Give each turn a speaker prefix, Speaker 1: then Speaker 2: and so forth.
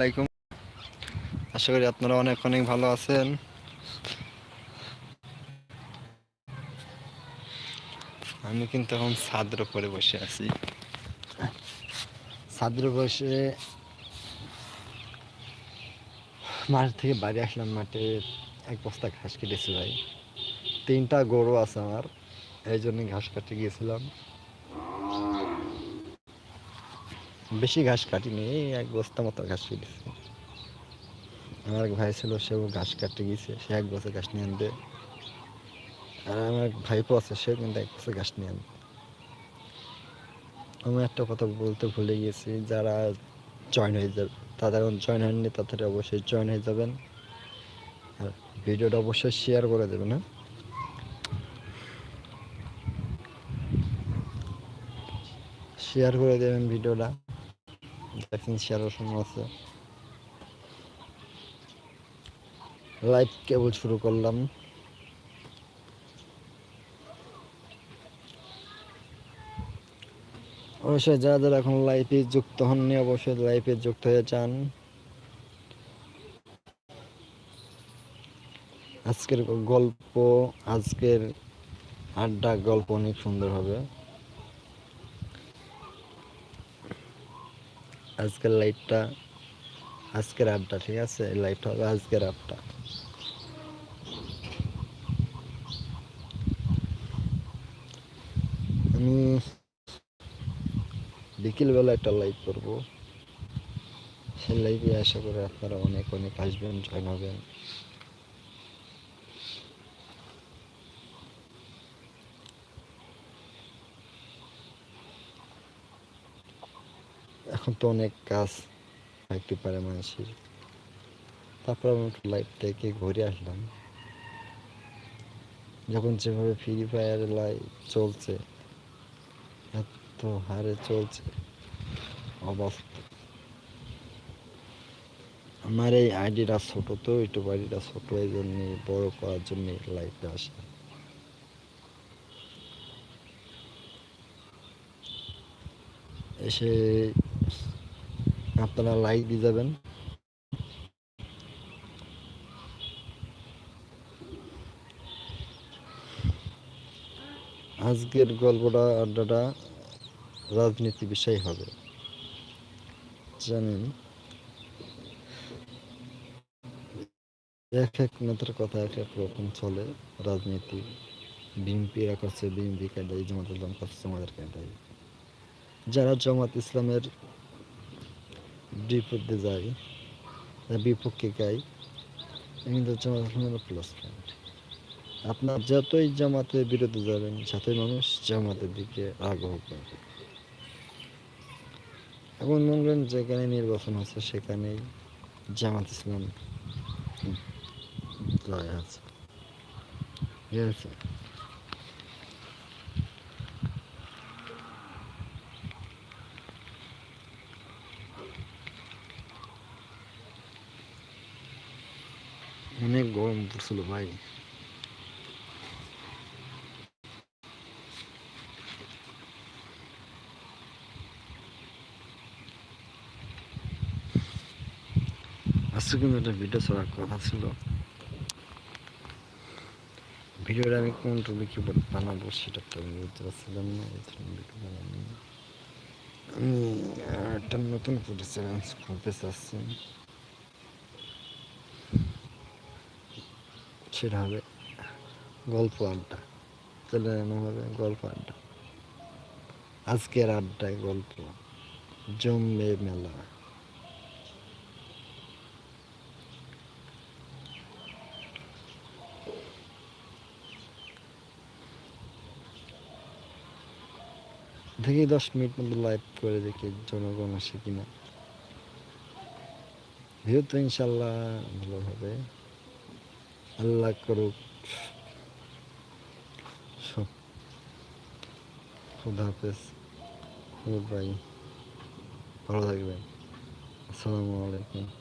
Speaker 1: আলাইকুম। আশা করি আপনারা অনেক অনেক ভালো আছেন। আমি কিন্তু এখন ছাদের উপরে বসে আছি। ছাদের বসে মাঠ থেকে বাড়ি আসলাম, মাঠে এক বস্তা ঘাস কেটেছি ভাই। তিনটা গরু আছে আমার, এই জন্য ঘাস কাটতে গিয়েছিলাম। বেশি ঘাস কাটিনি, এই এক বস্তা মতো ঘাস কেটেছি। আমার এক ভাই ছিল, সেও ঘাস কাটতে গিয়েছে সে এক বছর ঘাস নিয়ে আনবে। আর আমার ভাইপো আছে, সেও কিন্তু এক বছর ঘাস নিয়ে আনবে। আমি একটা কথা বলতে ভুলে গেছি, যারা জয়েন হয়ে যাবে, তাদের এখন জয়েন হয়নি, তাদের অবশ্যই জয়েন হয়ে যাবেন। আর ভিডিওটা অবশ্যই শেয়ার করে দেবেন হ্যাঁ? শেয়ার করে দেবেন ভিডিওটা। শেয়ার অপশন আছে। লাইভ কেবল শুরু করলাম। অবশ্যই যারা এখন লাইফে যুক্ত হননি, অবশ্যই লাইফে যুক্ত হয়ে যান। আজকের গল্প, আজকের আড্ডা গল্প অনেক সুন্দর হবে। আজকের লাইফটা আজকের আড্ডা ঠিক আছে? লাইফটা হবে আজকের আড্ডা আমি বিকেলবেলা একটা লাইভ করব। সেই লাইভে আশা করে আপনারা অনেক অনেক আসবেন জয়েন হবেন। এখন তো অনেক কাজ থাকতে পারে মানুষের। তারপর আমি একটু লাইভ থেকে ঘুরে আসলাম। যখন যেভাবে ফ্রি ফায়ার লাইভ চলছে, এত হারে চলছে, অবস্থা। আমার এই আইডিটা ছোট তো, একটু বাড়িটা ছোট, এই জন্য বড় করার জন্য লাইভে আসে। এসে আপনারা লাইক দিয়ে যাবেন। আজকের গল্পটা, আড্ডাটা রাজনীতি বিষয় হবে। জানেন, এক এক নেতার কথা এক এক রকম চলে। রাজনীতি, বিএনপি এরা করছে, বিএনপি কাটাই জামাত ইসলাম করছে জামাতের কাটাই যারা জামাত ইসলামের বিপদে যায় বিপক্ষে গায় কিন্তু জামাত ইসলামের প্লাস পয়েন্ট আপনার যতই জামাতের বিরুদ্ধে যাবেন সাথে মানুষ জামাতের দিকে আগ্রহ করবে। এখন মনে করেন যেখানে নির্বাচন হচ্ছে, সেখানেই জামাত ইসলাম জয় আছে। ঠিক আছে? অনেক গরম পড়ছিল ভাই। আজকে কিন্তু একটা ভিডিও ছাড়ার কথা ছিল। ভিডিওটা আমি কোন টপিক উপর বানাবো সেটা তো আমি বুঝতে পারছিলাম না, এই ভিডিও বানাবো। আমি একটা নতুন ফুটে চ্যালেঞ্জ খুলতে চাচ্ছি। সেটা হবে গল্প আড্ডা। চলে হবে গল্প আড্ডা। আজকের আড্ডায় গল্প। জমবে মেলা। দেখি দশ মিনিট মতো লাইভ করে দেখি জনগণ আসে কিনা। ভিউ তো ইনশাল্লাহ ভালো হবে। আল্লাহ করুক। খুদা হাফেজ। ভাই। ভালো থাকবেন। আসসালামু আলাইকুম।